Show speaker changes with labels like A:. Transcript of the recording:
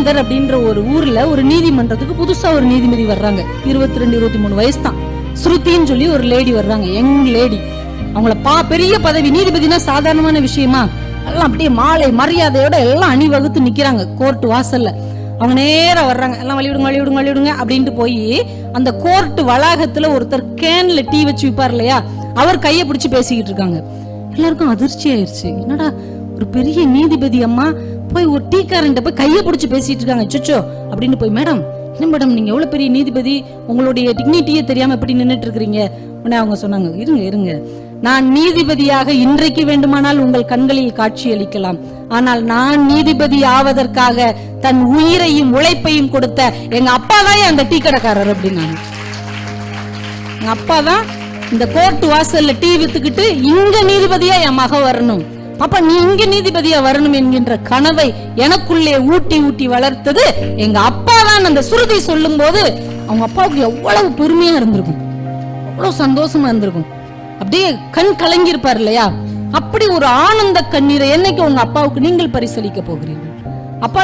A: ஜலந்தர் அப்படின்ற ஒரு ஊர்ல ஒரு நீதிமன்றத்துக்கு புதுசா ஒரு நீதிபதி வர்றாங்க. இருபத்தி ரெண்டு இருபத்தி மூணு வயசு தான் ஸ்ருதின்னு சொல்லி ஒரு லேடி வர்றாங்க. யங் லேடி அவங்கள பா பெரிய பதவி நீதிபதினா சாதாரணமான விஷயமா? எல்லாம் அப்படியே மாலை மரியாதையோட எல்லாம் அணிவகுத்து நிக்கிறாங்க. கோர்ட் வாசல்ல. அவங்க நேரம் வர்றாங்க. எல்லாம் வழிவிடுங்க வழிவிடுங்க வழிவிடுங்க அப்படின்ட்டு போய் அந்த கோர்ட் வளாகத்துல ஒருத்தர் கேன்ல டீ வச்சு விப்பார் இல்லையா? அவர் கையை பிடிச்சி பேசிக்கிட்டு இருக்காங்க. எல்லாருக்கும் அதிர்ச்சி ஆயிருச்சு. என்னடா ஒரு பெரிய நீதிபதி அம்மா போய் ஒரு டீக்காரன்ட்ட போய் கையை பிடிச்சி பேசிட்டு இருக்காங்க. சுச்சோ அப்படின்னு போய் மேடம் என்ன மேடம் நீங்க எவ்வளவு பெரிய நீதிபதி? உங்களுடைய டிக்னிட்டியே தெரியாம எப்படி நின்னுட்டு இருக்கிறீங்க? உடனே அவங்க சொன்னாங்க இருங்க இருங்க. நான் நீதிபதியாக இன்றைக்கு வேண்டுமானால் உங்கள் கண்களில் காட்சி அளிக்கலாம். ஆனால் நான் நீதிபதி ஆவதற்காக தன் உயிரையும் உழைப்பையும் கொடுத்த எங்க அப்பா தான் அந்த டீ கடைக்காரர் அப்படின்னாங்க. எங்க அப்பா தான் இந்த கோர்ட் வாசல்ல டீ வித்துக்கிட்டு இங்க நீதிபதியா என் மக வரணும். அப்ப நீ இங்க நீதிபதியா வரணும் என்கின்ற கனவை எனக்குள்ளே ஊட்டி ஊட்டி வளர்த்தது. எங்க அப்பா தான் அந்த சுருதி சொல்லும் போது அவங்க அப்பாவுக்கு எவ்வளவு பெருமையா இருந்திருக்கும். அவ்வளவு சந்தோஷமா இருந்திருக்கும். அப்படியே கண் கலங்கி இருப்பார் இல்லையா? அப்படி ஒரு ஆனந்த கண்ணீரை என்னைக்கு உங்க அப்பாவுக்கு நீங்கள் பரிசளிக்க போகிறீர்கள்? அப்பா